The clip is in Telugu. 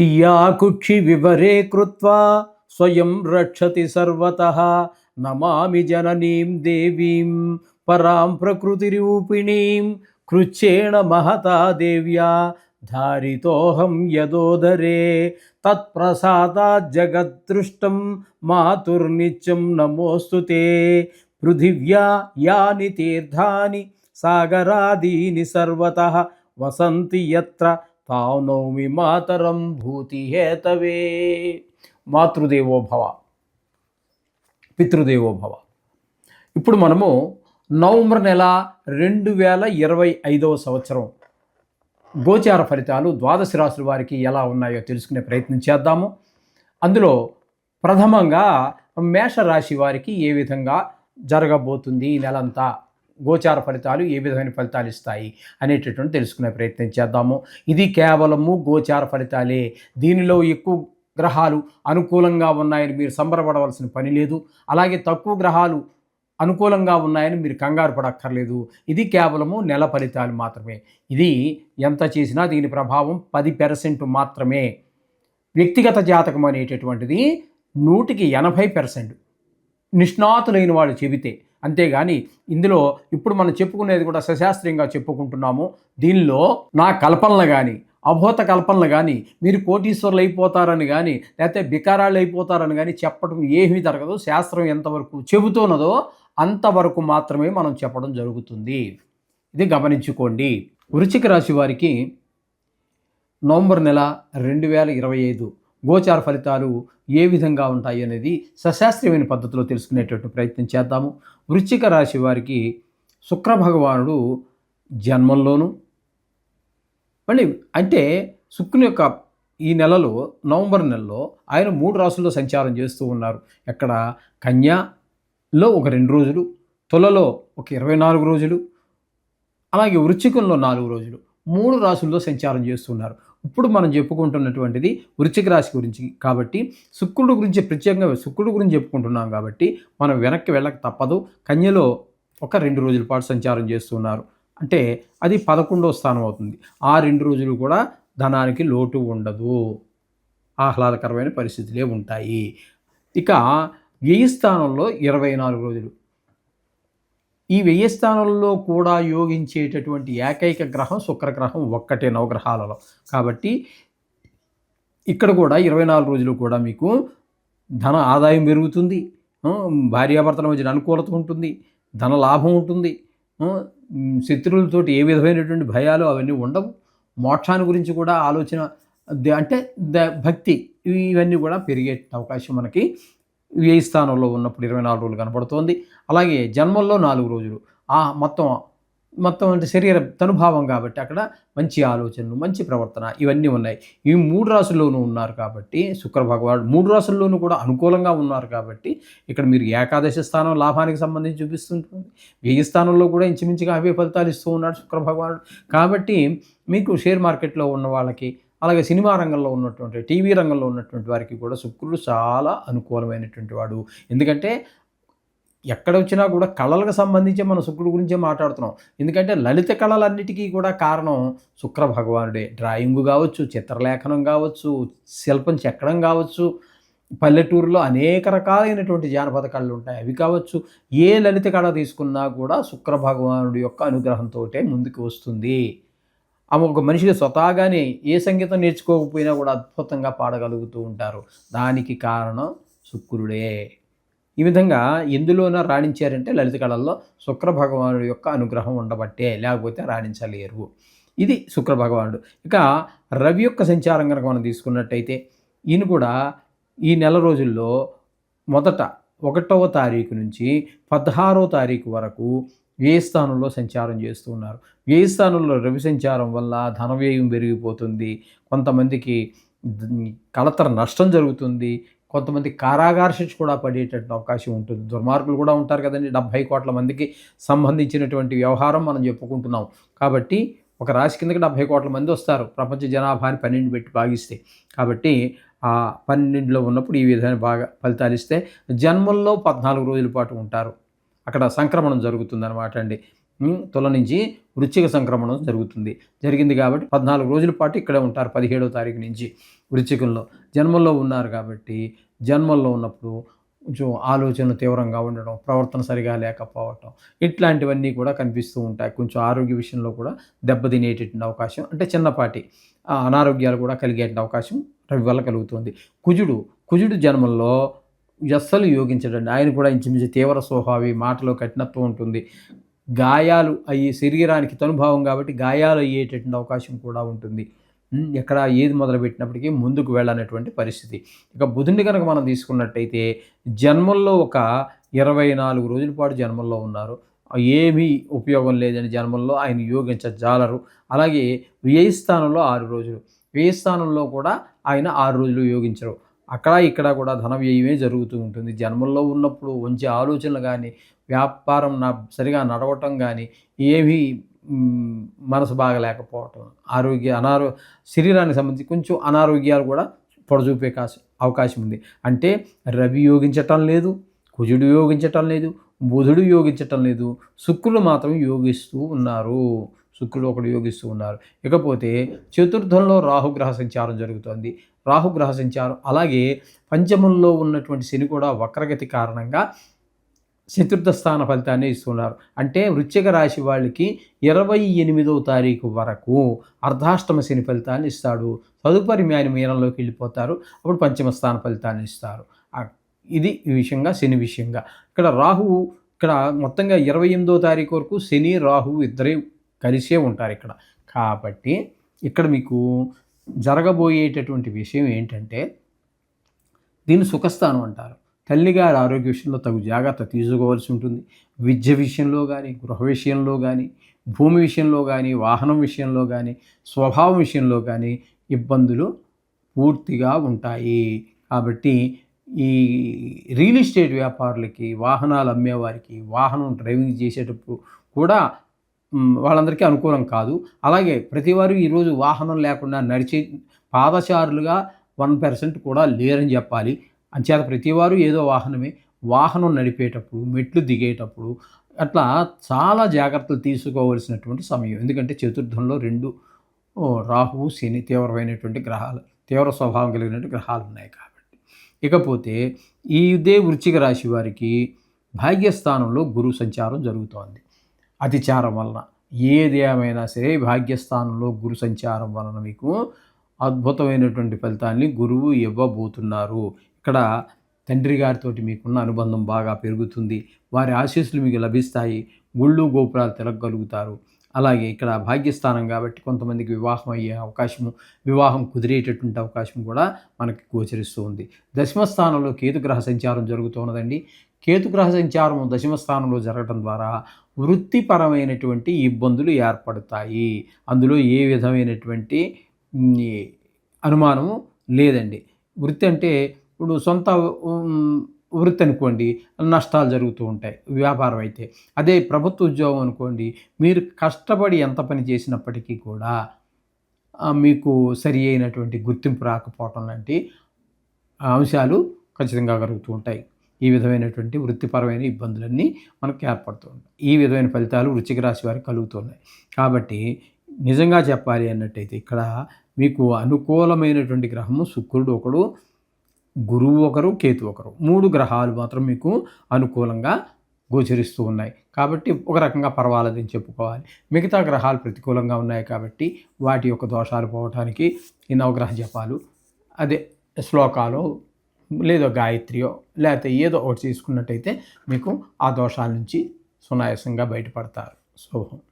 या कुक्षिविवरे कृत्वा स्वयं रक्षति सर्वतः। नमामि जननीं देवीं, परां प्रकृतिरूपिणीं कृच्छेण महता देव्या, धारितोऽहं यदोदरे। तत्प्रसादाज्जगद्दृष्टं मातुर्नित्यं नमोऽस्तु ते। पृथिव्या यानि तीर्थानि, सागरादीनि सर्वतः। वसन्ति यत्र వసంతి తావు నౌమి మాతరం భూతి హేతవే మాతృదేవో భవ పితృదేవో భవ. ఇప్పుడు మనము నవంబర్ నెల రెండు వేల ఇరవై ఐదవ సంవత్సరం గోచార ఫలితాలు ద్వాదశ రాశుల వారికి ఎలా ఉన్నాయో తెలుసుకునే ప్రయత్నం చేద్దాము. అందులో ప్రథమంగా మేషరాశి వారికి ఏ విధంగా జరగబోతుంది ఈ నెలంతా? గోచార ఫలితాలు ఏ విధమైన ఫలితాలు ఇస్తాయి అనేటటువంటి తెలుసుకునే ప్రయత్నం చేద్దాము. ఇది కేవలము గోచార ఫలితాలే. దీనిలో ఎక్కువ గ్రహాలు అనుకూలంగా ఉన్నాయని మీరు సంబరపడవలసిన పని లేదు. అలాగే తక్కువ గ్రహాలు అనుకూలంగా ఉన్నాయని మీరు కంగారు పడక్కర్లేదు. ఇది కేవలము నెల ఫలితాలు మాత్రమే. ఇది ఎంత చేసినా దీని ప్రభావం పది పెర్సెంట్ మాత్రమే. వ్యక్తిగత జాతకం అనేటటువంటిది నూటికి ఎనభై పెర్సెంట్. నిష్ణాతులైన వాళ్ళు చెబితే అంతేగాని ఇందులో ఇప్పుడు మనం చెప్పుకునేది కూడా సశాస్త్రీయంగా చెప్పుకుంటున్నాము. దీనిలో నా కల్పనలు కానీ అభూత కల్పనలు కానీ మీరు కోటీశ్వరులు అయిపోతారని కానీ లేకపోతే బికారాలు అయిపోతారని కానీ చెప్పడం ఏమీ జరగదు. శాస్త్రం ఎంతవరకు చెబుతున్నదో అంతవరకు మాత్రమే మనం చెప్పడం జరుగుతుంది. ఇది గమనించుకోండి. వృశ్చిక రాశి వారికి నవంబర్ నెల రెండు వేల ఇరవై ఐదు గోచార ఫలితాలు ఏ విధంగా ఉంటాయి అనేది సశాస్త్రీయమైన పద్ధతిలో తెలుసుకునేటట్టు ప్రయత్నం చేద్దాము. వృశ్చిక రాశి వారికి శుక్ర భగవానుడు జన్మంలోను మళ్ళీ అంటే శుక్రుని యొక్క ఈ నెలలో నవంబర్ నెలలో ఆయన మూడు రాసుల్లో సంచారం చేస్తూ ఉన్నారు. ఎక్కడ? కన్యాలో ఒక రెండు రోజులు తులలో ఒక ఇరవై నాలుగు రోజులు అలాగే వృచ్చికంలో నాలుగు రోజులు మూడు రాసుల్లో సంచారం చేస్తున్నారు ఇప్పుడు మనం చెప్పుకుంటున్నటువంటిది వృశ్చిక రాశి గురించి. కాబట్టి శుక్రుడు గురించి ప్రత్యేకంగా శుక్రుడు గురించి చెప్పుకుంటున్నాం కాబట్టి మనం వెనక్కి వెళ్ళక తప్పదు. కన్యలో ఒక రెండు రోజుల పాటు సంచారం చేస్తున్నారు. అంటే అది పదకొండవ స్థానం అవుతుంది. ఆ రెండు రోజులు కూడా ధనానికి లోటు ఉండదు. ఆహ్లాదకరమైన పరిస్థితులే ఉంటాయి. ఇక వ్యయ స్థానంలో ఇరవై నాలుగు రోజులు. ఈ వెయ్యి స్థానంలో కూడా యోగించేటటువంటి ఏకైక గ్రహం శుక్రగ్రహం ఒక్కటే నవగ్రహాలలో. కాబట్టి ఇక్కడ కూడా ఇరవై నాలుగు రోజులు కూడా మీకు ధన ఆదాయం పెరుగుతుంది. భార్యాభర్తల మధ్యన అనుకూలత ఉంటుంది. ధన లాభం ఉంటుంది. శత్రువులతోటి ఏ విధమైనటువంటి భయాలు అవన్నీ ఉండవు. మోక్షాన్ని గురించి కూడా ఆలోచన ద- అంటే ద భక్తి ఇవన్నీ కూడా పెరిగే అవకాశం మనకి వ్యయ స్థానంలో ఉన్నప్పుడు ఇరవై నాలుగు రోజులు కనపడుతోంది. అలాగే జన్మల్లో నాలుగు రోజులు. ఆ మొత్తం మొత్తం అంటే శరీర తనుభావం కాబట్టి అక్కడ మంచి ఆలోచనలు మంచి ప్రవర్తన ఇవన్నీ ఉన్నాయి. ఈ మూడు రాసుల్లోనూ ఉన్నారు కాబట్టి శుక్ర భగవానుడు మూడు రాసుల్లోనూ కూడా అనుకూలంగా ఉన్నారు కాబట్టి ఇక్కడ మీరు ఏకాదశి స్థానం లాభానికి సంబంధించి చూపిస్తుంటుంది. వెయ్యి స్థానంలో కూడా ఇంచుమించుగా అవే ఫలితాలు ఇస్తూ ఉన్నాడు శుక్ర భగవానుడు. కాబట్టి మీకు షేర్ మార్కెట్లో ఉన్న వాళ్ళకి అలాగే సినిమా రంగంలో ఉన్నటువంటి టీవీ రంగంలో ఉన్నటువంటి వారికి కూడా శుక్రుడు చాలా అనుకూలమైనటువంటి వాడు. ఎందుకంటే ఎక్కడ వచ్చినా కూడా కళలకు సంబంధించి మనం శుక్రుడు గురించే మాట్లాడుతున్నాం. ఎందుకంటే లలిత కళలన్నిటికీ కూడా కారణం శుక్ర భగవానుడే. డ్రాయింగ్ కావచ్చు చిత్రలేఖనం కావచ్చు శిల్పం చెక్కడం కావచ్చు పల్లెటూరులో అనేక రకాలైనటువంటి జానపద కళలు ఉంటాయి. అవి కావచ్చు ఏ లలిత కళ తీసుకున్నా కూడా శుక్ర భగవానుడి యొక్క అనుగ్రహంతో ముందుకు వస్తుంది. ఆమె ఒక మనిషిగా స్వతహాగానే ఏ సంగీతం నేర్చుకోకపోయినా కూడా అద్భుతంగా పాడగలుగుతూ ఉంటారు. దానికి కారణం శుక్రుడే. ఈ విధంగా ఎందులోన రాణించారంటే లలిత కళల్లో శుక్ర భగవానుడి యొక్క అనుగ్రహం ఉండబట్టే లేకపోతే రాణించలేరు. ఇది శుక్ర భగవానుడు ఇక రవి యొక్క సంచారం కనుక మనం తీసుకున్నట్టయితే ఈయన కూడా ఈ నెల రోజుల్లో మొదట ఒకటవ తారీఖు నుంచి పదహారో తారీఖు వరకు వ్యయ స్థానంలో సంచారం చేస్తూ ఉన్నారు? వ్యయ స్థానంలో రవి సంచారం వల్ల ధన వ్యయం పెరిగిపోతుంది? కొంతమందికి కలతర నష్టం జరుగుతుంది. కొంతమంది కారాగార శిక్ష కూడా పడేటట్టు అవకాశం ఉంటుంది. దుర్మార్గులు కూడా ఉంటారు కదండి. డెబ్భై కోట్ల మందికి సంబంధించినటువంటి వ్యవహారం మనం చెప్పుకుంటున్నాం. కాబట్టి ఒక రాశి కిందకి డెబ్భై కోట్ల మంది వస్తారు. ప్రపంచ జనాభాని పన్నెండు పెట్టి భాగిస్తే. కాబట్టి ఆ పన్నెండులో ఉన్నప్పుడు ఈ విధమైన బాగా ఫలితాలు ఇస్తే జన్మల్లో పద్నాలుగు రోజుల పాటు ఉంటారు. అక్కడ సంక్రమణం జరుగుతుందన్నమాట అండి. తుల నుంచి వృశ్చిక సంక్రమణం జరుగుతుంది. జరిగింది కాబట్టి పద్నాలుగు రోజుల పాటు ఇక్కడే ఉంటారు పదిహేడవ తారీఖు నుంచి వృశ్చికంలో జన్మల్లో ఉన్నారు కాబట్టి జన్మల్లో ఉన్నప్పుడు కొంచెం ఆలోచనలు తీవ్రంగా ఉండడం ప్రవర్తన సరిగా లేకపోవటం ఇట్లాంటివన్నీ కూడా కనిపిస్తూ ఉంటాయి. కొంచెం ఆరోగ్య విషయంలో కూడా దెబ్బతినేటటువంటి అవకాశం అంటే చిన్నపాటి అనారోగ్యాలు కూడా కలిగే అవకాశం రవి వల్ల కలుగుతుంది. కుజుడు కుజుడు జన్మల్లో అస్సలు యోగించడండి. ఆయన కూడా ఇంచుమించు తీవ్ర స్వభావి మాటలో కఠినత్వం ఉంటుంది. గాయాలు అయ్యే శరీరానికి తనుభావం కాబట్టి గాయాలు అయ్యేటటువంటి అవకాశం కూడా ఉంటుంది. ఎక్కడ ఏది మొదలుపెట్టినప్పటికీ ముందుకు వెళ్ళనటువంటి పరిస్థితి. ఇక బుధుని కనుక మనం తీసుకున్నట్టయితే జన్మల్లో ఒక ఇరవై నాలుగు రోజుల పాటు జన్మల్లో ఉన్నారు. ఏమీ ఉపయోగం లేదని జన్మల్లో ఆయన యోగించజాలరు. అలాగే వ్యయ స్థానంలో ఆరు రోజులు. వ్యయ స్థానంలో కూడా ఆయన ఆరు రోజులు యోగించరు. అక్కడ ఇక్కడ కూడా ధన వ్యయమే జరుగుతూ ఉంటుంది. జన్మల్లో ఉన్నప్పుడు మంచి ఆలోచనలు కానీ వ్యాపారం నా సరిగా నడవటం కానీ ఏమీ మనసు బాగలేకపోవటం ఆరోగ్య అనారో శరీరానికి సంబంధించి కొంచెం అనారోగ్యాలు కూడా పొడచూపే కాశ అవకాశం ఉంది. అంటే రవి యోగించటం లేదు కుజుడు యోగించటం లేదు బుధుడు యోగించటం లేదు శుక్రులు మాత్రం యోగిస్తూ ఉన్నారు. శుక్రుడు ఒకడు యోగిస్తూ ఉన్నారు. ఇకపోతే చతుర్థంలో రాహుగ్రహ సంచారం జరుగుతోంది. రాహుగ్రహ సంచారం అలాగే పంచమంలో ఉన్నటువంటి శని కూడా వక్రగతి కారణంగా చతుర్థ స్థాన ఫలితాన్ని ఇస్తున్నారు అంటే వృశ్చిక రాశి వాళ్ళకి ఇరవై ఎనిమిదవ తారీఖు వరకు అర్ధాష్టమ శని ఫలితాన్ని ఇస్తాడు. తదుపరి మ్యాని మీనంలోకి వెళ్ళిపోతారు. అప్పుడు పంచమ స్థాన ఫలితాన్ని ఇస్తారు. ఇది ఈ విషయంగా శని విషయంగా. ఇక్కడ రాహువు ఇక్కడ మొత్తంగా ఇరవై ఎనిమిదో తారీఖు వరకు శని రాహువు ఇద్దరే కలిసే ఉంటారు ఇక్కడ. కాబట్టి ఇక్కడ మీకు జరగబోయేటటువంటి విషయం ఏంటంటే దీన్ని సుఖస్థానం అంటారు. తల్లిగారి ఆరోగ్య విషయంలో తగు జాగ్రత్త తీసుకోవాల్సి ఉంటుంది. విద్య విషయంలో కానీ గృహ విషయంలో కానీ భూమి విషయంలో కానీ వాహనం విషయంలో కానీ స్వభావం విషయంలో కానీ ఇబ్బందులు పూర్తిగా ఉంటాయి. కాబట్టి ఈ రియల్ ఎస్టేట్ వ్యాపారులకి వాహనాలు అమ్మేవారికి వాహనం డ్రైవింగ్ చేసేటప్పుడు కూడా వాళ్ళందరికీ అనుకూలం కాదు. అలాగే ప్రతివారు ఈరోజు వాహనం లేకుండా నడిచే పాదచారులుగా వన్ పర్సెంట్ కూడా లేరని చెప్పాలి. అంచేత ప్రతివారు ఏదో వాహనమే వాహనం నడిపేటప్పుడు మెట్లు దిగేటప్పుడు అట్లా చాలా జాగ్రత్తలు తీసుకోవలసినటువంటి సమయం. ఎందుకంటే చతుర్థంలో రెండు రాహువు శని తీవ్రమైనటువంటి గ్రహాలు తీవ్ర స్వభావం కలిగినటువంటి గ్రహాలు ఉన్నాయి కాబట్టి. ఇకపోతే ఈ ఇదే వృశ్చిక రాశి వారికి భాగ్యస్థానంలో గురు సంచారం జరుగుతోంది. అతిచారం వలన ఏది ఏమైనా సరే భాగ్యస్థానంలో గురు సంచారం వలన మీకు అద్భుతమైనటువంటి ఫలితాన్ని గురువు ఇవ్వబోతున్నారు. ఇక్కడ తండ్రి గారితో మీకున్న అనుబంధం బాగా పెరుగుతుంది. వారి ఆశీస్సులు మీకు లభిస్తాయి. గుళ్ళు గోపురాలు తిరగలుగుతారు అలాగే ఇక్కడ భాగ్యస్థానం కాబట్టి కొంతమందికి వివాహం అయ్యే అవకాశము వివాహం కుదిరేటటువంటి అవకాశం కూడా మనకి గోచరిస్తూ ఉంది. దశమ కేతుగ్రహ సంచారం జరుగుతున్నదండి కేతుగ్రహ సంచారం దశమ స్థానంలో జరగడం ద్వారా వృత్తిపరమైనటువంటి ఇబ్బందులు ఏర్పడతాయి. అందులో ఏ విధమైనటువంటి అనుమానము లేదండి. వృత్తి అంటే ఇప్పుడు సొంత వృత్తి అనుకోండి నష్టాలు జరుగుతూ ఉంటాయి వ్యాపారం అయితే. అదే ప్రభుత్వ ఉద్యోగం అనుకోండి మీరు కష్టపడి ఎంత పని చేసినప్పటికీ కూడా మీకు సరి అయినటువంటి గుర్తింపు రాకపోవటం లాంటి అంశాలు ఖచ్చితంగా కలుగుతూ ఉంటాయి. ఈ విధమైనటువంటి వృత్తిపరమైన ఇబ్బందులన్నీ మనకు ఏర్పడుతూ ఉంటాయి. ఈ విధమైన ఫలితాలు వృచ్చిక రాశి వారికి కలుగుతున్నాయి. కాబట్టి నిజంగా చెప్పాలి అన్నట్టయితే ఇక్కడ మీకు అనుకూలమైనటువంటి గ్రహము శుక్రుడు ఒకడు గురువు ఒకరు కేతు ఒకరు. మూడు గ్రహాలు మాత్రం మీకు అనుకూలంగా గోచరిస్తూ ఉన్నాయి. కాబట్టి ఒక రకంగా పర్వాలేదని చెప్పుకోవాలి. మిగతా గ్రహాలు ప్రతికూలంగా ఉన్నాయి కాబట్టి వాటి యొక్క దోషాలు పోవటానికి ఈ నవగ్రహ జపాలు అదే శ్లోకాలు లేదో గాయత్రియో లేకపోతే ఏదో ఒకటి తీసుకున్నట్టయితే మీకు ఆ దోషాల నుంచి సునాయాసంగా బయటపడతారు. శుభం